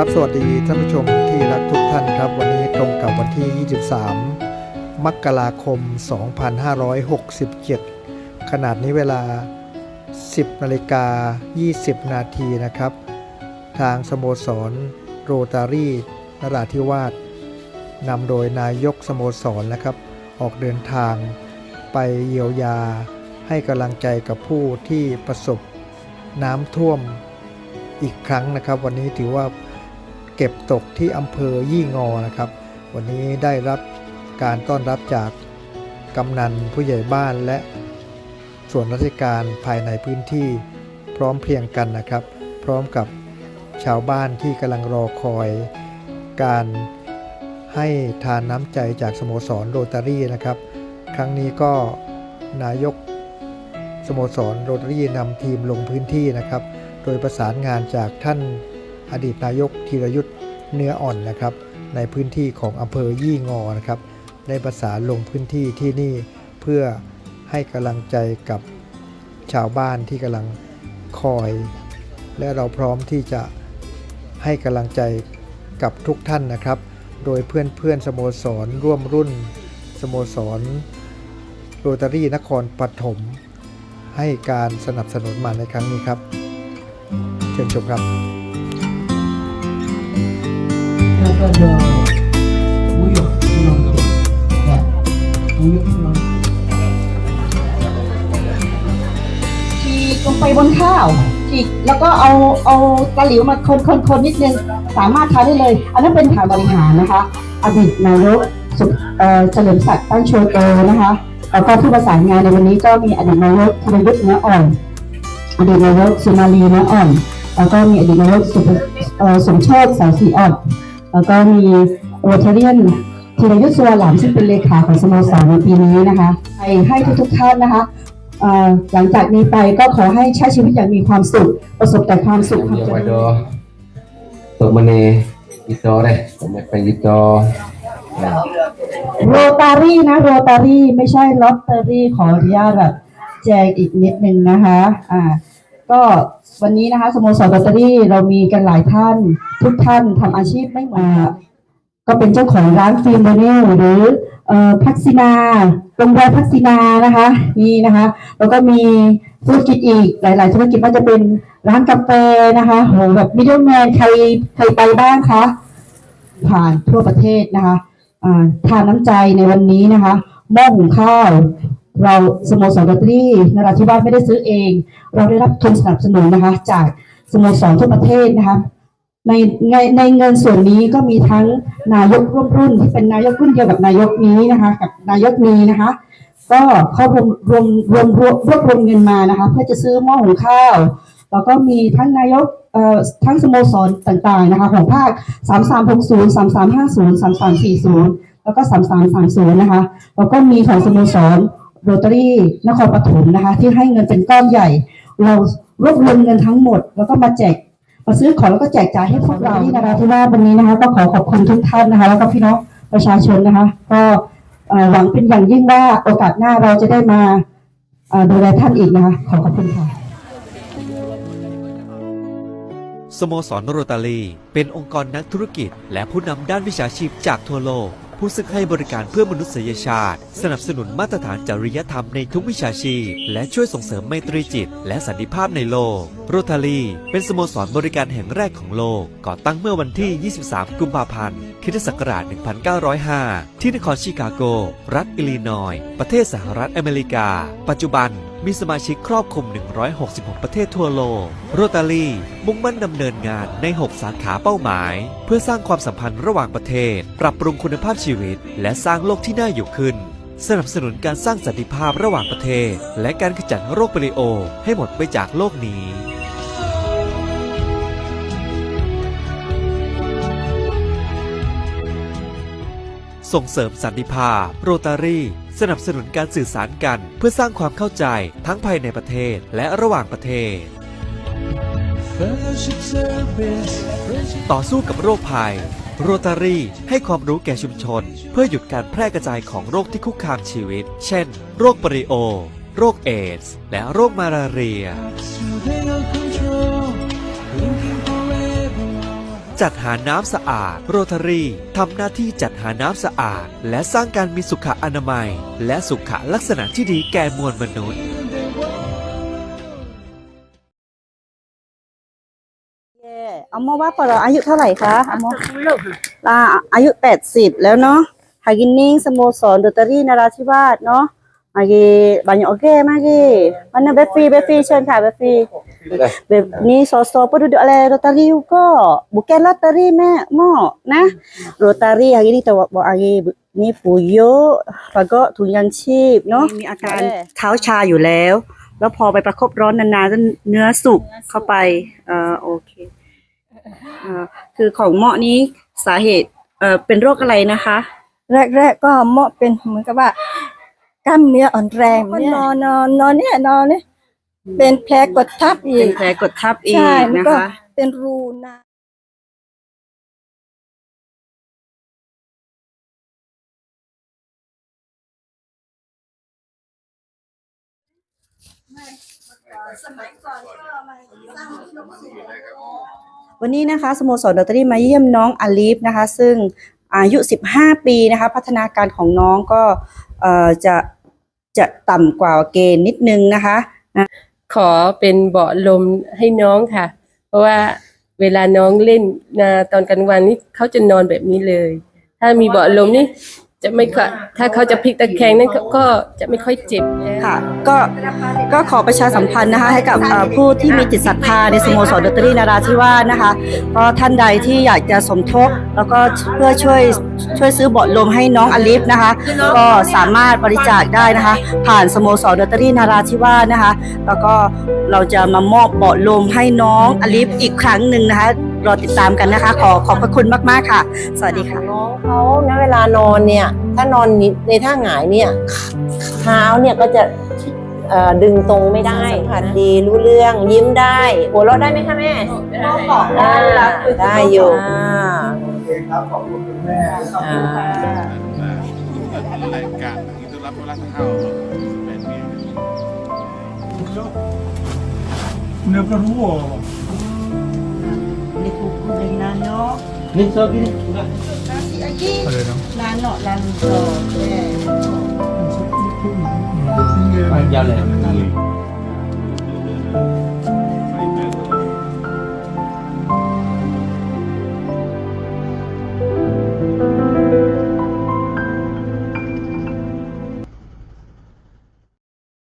ครับสวัสดีท่านผู้ชมที่รักทุกท่านครับ วันนี้ตรงกับวันที่ 23 มกราคม 2567 ขนาดนี้เวลา 10นาฬิกา 20 นาทีนะครับ ทางสโมสรโรตารีนราธิวาสนำโดยนายกสโมสรนะครับ ออกเดินทางไปเยียวยาให้กำลังใจกับผู้ที่ประสบน้ำท่วมอีกครั้งนะครับ วันนี้ถือว่า เก็บตกที่อำเภอยี่งอนะครับ วันนี้ได้รับการต้อนรับจากกำนันผู้ใหญ่บ้านและส่วนราชการภายในพื้นที่พร้อมเพรียงกันนะครับ พร้อมกับชาวบ้านที่กำลังรอคอย การให้ทานน้ำใจจากสโมสรโรตารี่นะครับ ครั้งนี้ก็นายกสโมสรโรตารี่นำทีมลงพื้นที่นะครับ โดยประสานงานจากท่าน อดีตนายกธีรยุทธ์เนื้ออ่อนนะครับ ในพื้นที่ของอำเภอยี่งอนะครับ ได้ประสานลงพื้นที่ที่นี่เพื่อให้กำลังใจกับชาวบ้านที่กำลังคอย และเราพร้อมที่จะให้กำลังใจกับทุกท่านนะครับ โดยเพื่อนเพื่อนสโมสรร่วมรุ่น สโมสรโรตารี่นครปฐมให้การสนับสนุนมาในครั้งนี้ครับ เชิญชมครับ Daripada buyuk penonton ya buyuk penonton ฉีกลงไปบนข้าวฉีกแล้วก็เอาเอาตะหลิวมาคนคนคนนิดนึงสามารถทานได้เลย อันนั้นเป็นฐานบริหารนะคะ อดีตนายกสุขเฉลิมศักดิ์ตั้งโชโตนะคะแล้วก็ผู้ประสานงานในวันนี้ก็มีอดีตนายกธีรยุทธ์เนื้ออ่อนอดีตนายกสุมาลีเนื้ออ่อนแล้วก็มีอดีตนายกสุภเอ่อสมโชคสายสีอ่อน แล้วก็มีโรเทเรียนธีรยุทธ์สุวรรณหลามซึ่งเป็นเลขาของสโมสรในปีนี้นะคะไปให้ทุกๆท่านนะคะเอ่อหลังจากนี้ไปก็ขอให้ใช้ชีวิตอย่างมีความสุข ประสบแต่ความสุขความเจ Yang ริญ pada Tok Mene Kita deh Kami pengen kita Ya โรตารี่นะโรตารี่ไม่ใช่ลอตเตอรี่ขออนุญาตแบบแจงอีกนิดนึงนะคะอ่า ก็วันนี้นะคะสโมสรโรตารี่เรามีกันหลายท่าน ทุกท่านทำอาชีพไม่เหมาก็เป็นเจ้าของร้านฟิล์มโมเนลหรือเอ่อพักซินาโรงแรมพักซินานะคะนี่นะคะแล้วก็มีธุรกิจอีกหลาย ๆ ธุรกิจว่าจะเป็นร้านกาแฟนะคะโหแบบมิดเดิลแมนใครใครไปบ้างคะผ่านทั่วประเทศนะคะอ่าทานน้ำใจในวันนี้นะคะหม้อหุงข้าว เราสโมสรโรตารี่นราธิวาสไม่ได้ซื้อเอง เราได้รับทุนสนับสนุนนะคะ จากสโมสรทั่วประเทศนะคะในในในเงินส่วนนี้ก็มีทั้งนายกร่วมรุ่นที่เป็นนายกรุ่นเดียวกับนายกนี้นะคะกับนายกนี้นะคะ ก็เข้ารวมรวมรวมรวมรวบรวมเงินมานะคะ เพื่อจะซื้อหม้อหุงข้าว แล้วก็มีทั้งนายกเอ่อทั้งสโมสรต่างๆนะคะของภาค 3360 3350 3340 แล้วก็ 3330 นะคะแล้วก็มีของสโมสร โรตารี่นครปฐมนะคะ ที่ให้เงินเป็นก้อนใหญ่ เรารวบรวมเงินทั้งหมด แล้วก็มาแจกมาซื้อของแล้วก็แจกจ่ายให้พวกเราที่นราธิวาสวันนี้นะคะ ก็ขอขอบคุณทุกท่านนะคะ แล้วก็พี่น้องประชาชนนะคะ ก็เอ่อหวังเป็นอย่างยิ่งว่าโอกาสหน้าเราจะได้มาเอ่อดูแลท่านอีกนะคะ ขอขอบคุณค่ะสโมสรโรตารีเป็นองค์กรนักธุรกิจ และผู้นำด้านวิชาชีพจากทั่วโลก ผู้ซึ่งให้บริการเพื่อมนุษยชาติ สนับสนุนมาตรฐานจริยธรรมในทุกวิชาชีพ และช่วยส่งเสริมไมตรีจิต และสันติภาพในโลก โรตารีเป็นสโมสรบริการแห่งแรกของโลก ก่อตั้งเมื่อวันที่ 23 กุมภาพันธ์คิศักราช 1905 ที่นครชิคาโก รัฐอิลลินอยส์ประเทศสหรัฐอเมริกา ปัจจุบัน มีสมาชิกครอบคลุม 166 ประเทศทั่วโลก โรตารีมุ่งมั่นดำเนินงานใน 6 สาขาเป้าหมาย เพื่อสร้างความสัมพันธ์ระหว่างประเทศ ปรับปรุงคุณภาพชีวิต และสร้างโลกที่น่าอยู่ขึ้น สนับสนุนการสร้างสันติภาพระหว่างประเทศ และการขจัดโรคปลิโอ ให้หมดไปจากโลกนี้ส่งเสริมสันติภาพ โรตารี สนับสนุนการสื่อสารกัน เพื่อสร้างความเข้าใจทั้งภายในประเทศและระหว่างประเทศ ต่อสู้กับโรคภัย โรตารีให้ความรู้แก่ชุมชน เพื่อหยุดการแพร่กระจายของโรคที่คุกคามชีวิต เช่น โรคปริโอ โรคเอดส์ และโรคมาลาเรีย จัดหาน้ำสะอาด โรตารีทำหน้าที่จัดหาน้ำสะอาด และสร้างการมีสุขอนามัย และสุขลักษณะที่ดีแก่มวลมนุษย์เอามาว่าปลอายุเท่าไหร่คะเอามาลาอายุ 80 แล้วเนาะฮากินนิ่งสโมสรโรตารี่นราธิวาสเนาะ มาเกบานโอเคมาเกวันนั้นเบฟรีเบฟรีเชิญค่ะเบฟรีเบฟนี่สอสอปดูอะไรโรตารี่ก็บุกแกนโรตารี่แม่หม้อนะโรตารี่ฮากินนี่แต่ว่าบอกอาเกนี่ปูโยแล้วก็ถุงยางชีพเนาะมีอาการเท้าชาอยู่แล้ว แล้วพอไปประคบร้อนนานๆจนเนื้อสุกเข้าไปเอ่อโอเคอ่าคือของเหมาะนี้สาเหตุเอ่อเป็นโรคอะไรนะคะ แรกๆก็เหมาะเป็นเหมือนกับว่า กล้ามเนื้ออ่อนแรงก็นอนนอนนอนเนี่ยนอนเนี่ยเป็นแผลกดทับอีเป็กนแผลกดทับอีใช่กมันนะก็คะ เป็นรูนะ วันนี้นะคะสโมสรดอตเตอรี่มาเยี่ยมน้องอลีฟนะคะ ซึ่งอายุ 15 ปีนะคะ พัฒนาการของน้องก็เอ่อจะ จะต่ำกว่าเกณฑ์นิดนึงนะคะ ขอเป็นเบาะลมให้น้องค่ะ เพราะว่าเวลาน้องเล่นนาตอนกลางวันนี่เขาจะนอนแบบนี้เลย ถ้ามีเบาะลมนี่ จะไม่ค่อยถ้าเขาจะพลิกตะแคงนั่นก็ก็จะไม่ค่อยเจ็บค่ะ ก็ก็ขอประชาสัมพันธ์นะคะให้กับเอ่อผู้ที่มีจิตศรัทธาในสโมสรดนตรีนาราธิวาสนะคะก็ท่านใดที่อยากจะสมทบ แล้วก็เพื่อช่วยช่วยซื้อเบาะลมให้น้องอลิฟนะคะ ก็สามารถบริจาคได้นะคะ ผ่านสโมสรดนตรีนาราธิวาสนะคะ แล้วก็เราจะมามอบเบาะลมให้น้องอลิฟอีกครั้งหนึ่งนะคะ รอติดตามกันนะคะ ขอขอบพระคุณมากๆค่ะ สวัสดีค่ะ น้องเขาณเวลานอนเนี่ย ถ้านอนในท่าหงายเนี่ยเท้าเนี่ยก็จะเอ่อดึงตรงไม่ได้สัมผัสดีรู้เรื่องยิ้มได้ หัวเราะได้ไหมคะแม่บอกได้เวลาคุยกับได้อยู่น้องอ่าโอเคครับขอบคุณคุณแม่อ่า Lainkan itulah pola tahu sebenarnya. Una perua. นี่ถูกคุณเลยนะ เนาะ Ni so gini. Nasi lagi. อะไรเนาะ Nano lang to. Yeah. Jalan.